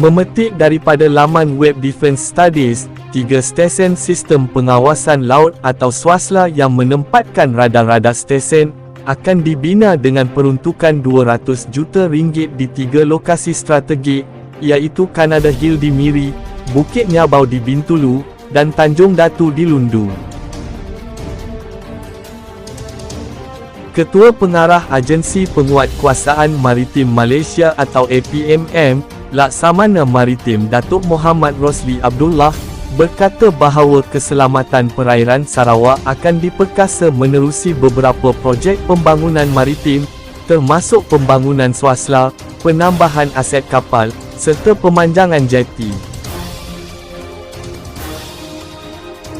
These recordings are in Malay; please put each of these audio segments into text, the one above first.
Memetik daripada laman web Defence Studies, tiga stesen sistem pengawasan laut atau swasla yang menempatkan radar-radar stesen akan dibina dengan peruntukan 200 juta ringgit di tiga lokasi strategik, iaitu Canada Hill di Miri, Bukit Nyabau di Bintulu, dan Tanjung Datu di Lundu. Ketua Pengarah Agensi Penguatkuasaan Maritim Malaysia atau APMM, Laksamana Maritim Datuk Muhammad Rosli Abdullah, berkata bahawa keselamatan perairan Sarawak akan diperkasa menerusi beberapa projek pembangunan maritim, termasuk pembangunan swasla, penambahan aset kapal, serta pemanjangan jeti.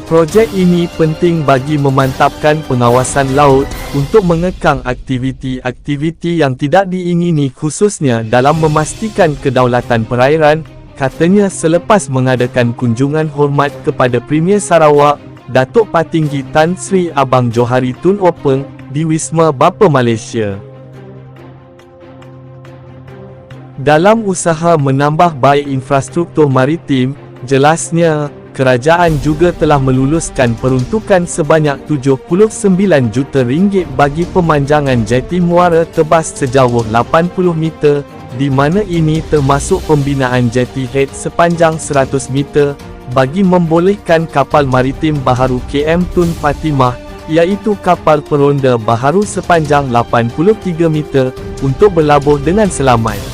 Projek ini penting bagi memantapkan pengawasan laut untuk mengekang aktiviti-aktiviti yang tidak diingini khususnya dalam memastikan kedaulatan perairan, katanya selepas mengadakan kunjungan hormat kepada Premier Sarawak, Datuk Patinggi Tan Sri Abang Johari Tun Openg di Wisma Bapa Malaysia. Dalam usaha menambah baik infrastruktur maritim, jelasnya, kerajaan juga telah meluluskan peruntukan sebanyak 79 juta ringgit bagi pemanjangan jeti muara tebas sejauh 80 meter, di mana ini termasuk pembinaan jeti head sepanjang 100 meter, bagi membolehkan kapal maritim baharu KM Tun Fatimah, iaitu kapal peronda baharu sepanjang 83 meter, untuk berlabuh dengan selamat.